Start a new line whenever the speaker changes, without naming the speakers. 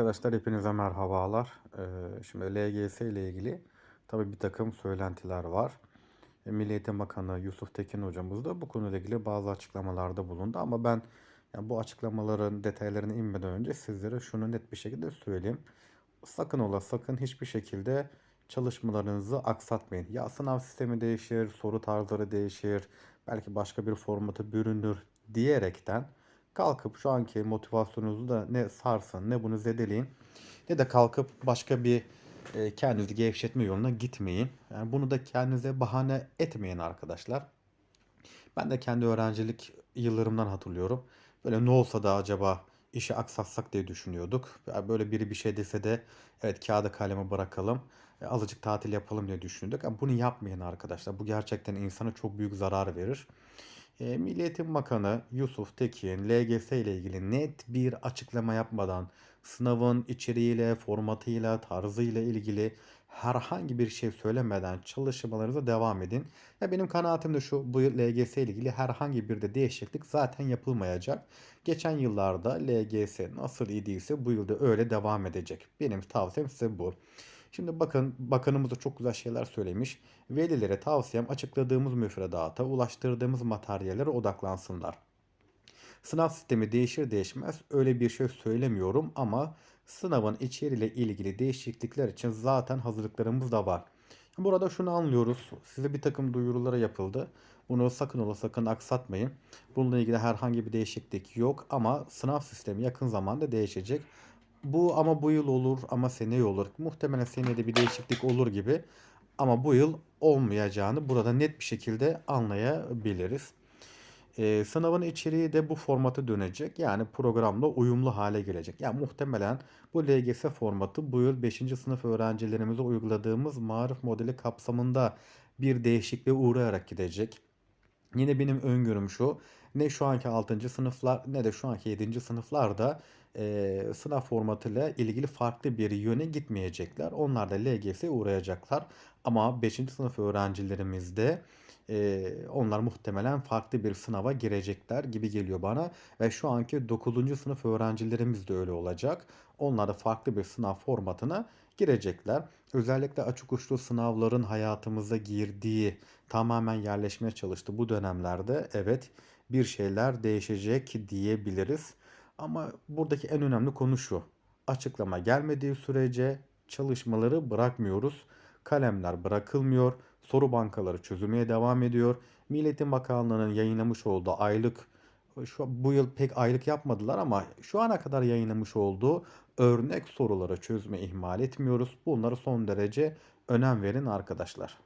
Arkadaşlar hepinize merhabalar. Ee, şimdi LGS ile ilgili tabii bir takım söylentiler var. E, Milli Eğitim Bakanı Yusuf Tekin hocamız da bu konuyla ilgili bazı açıklamalarda bulundu. Ama ben yani bu açıklamaların detaylarına inmeden önce sizlere şunu net bir şekilde söyleyeyim. Sakın ola sakın hiçbir şekilde çalışmalarınızı aksatmayın. Ya sınav sistemi değişir, soru tarzları değişir, belki başka bir formata bürünür diyerekten kalkıp şu anki motivasyonunuzu da ne sarsın ne bunu zedeleyin ne de kalkıp başka bir e, kendinizi gevşetme yoluna gitmeyin. Yani bunu da kendinize bahane etmeyin arkadaşlar. Ben de kendi öğrencilik yıllarımdan hatırlıyorum. Böyle ne olsa da acaba işi aksatsak diye düşünüyorduk. Yani böyle biri bir şey dese de evet kağıda kalemi bırakalım. e, Azıcık tatil yapalım diye düşündük. Ama bunu yapmayın arkadaşlar. Bu gerçekten insana çok büyük zarar verir. E, Milli Bakanı Yusuf Tekin LGS ile ilgili net bir açıklama yapmadan sınavın içeriğiyle, formatıyla, tarzıyla ilgili herhangi bir şey söylemeden çalışmalarınıza devam edin. Ve benim kanaatim de şu bu LGS ile ilgili herhangi bir de değişiklik zaten yapılmayacak. Geçen yıllarda LGS nasıl idiyse bu yılda öyle devam edecek. Benim tavsiyem size bu. Şimdi bakın bakanımız da çok güzel şeyler söylemiş. Velilere tavsiyem açıkladığımız müfredata, ulaştırdığımız materyallere odaklansınlar. Sınav sistemi değişir değişmez öyle bir şey söylemiyorum ama sınavın içeriğiyle ilgili değişiklikler için zaten hazırlıklarımız da var. Burada şunu anlıyoruz. Size bir takım duyurulara yapıldı. Bunu sakın ola sakın aksatmayın. Bununla ilgili herhangi bir değişiklik yok ama sınav sistemi yakın zamanda değişecek. Bu ama bu yıl olur ama seneye olur. Muhtemelen seneye bir değişiklik olur gibi. Ama bu yıl olmayacağını burada net bir şekilde anlayabiliriz. Ee, sınavın içeriği de bu formata dönecek. Yani programla uyumlu hale gelecek. Yani muhtemelen bu LGS formatı bu yıl 5. sınıf öğrencilerimize uyguladığımız marif modeli kapsamında bir değişikliğe uğrayarak gidecek. Yine benim öngörüm şu. Ne şu anki 6. sınıflar ne de şu anki 7. sınıflarda e, sınav formatıyla ilgili farklı bir yöne gitmeyecekler. Onlar da LGS'ye uğrayacaklar. Ama 5. sınıf öğrencilerimizde e, onlar muhtemelen farklı bir sınava girecekler gibi geliyor bana. Ve şu anki 9. sınıf öğrencilerimiz de öyle olacak. Onlar da farklı bir sınav formatına girecekler. Özellikle açık uçlu sınavların hayatımıza girdiği, tamamen yerleşmeye çalıştı bu dönemlerde evet bir şeyler değişecek diyebiliriz. Ama buradaki en önemli konu şu. Açıklama gelmediği sürece çalışmaları bırakmıyoruz. Kalemler bırakılmıyor. Soru bankaları çözülmeye devam ediyor. Milliyetin Bakanlığı'nın yayınlamış olduğu aylık şu bu yıl pek aylık yapmadılar ama şu ana kadar yayınlamış olduğu örnek soruları çözme ihmal etmiyoruz. Bunları son derece önem verin arkadaşlar.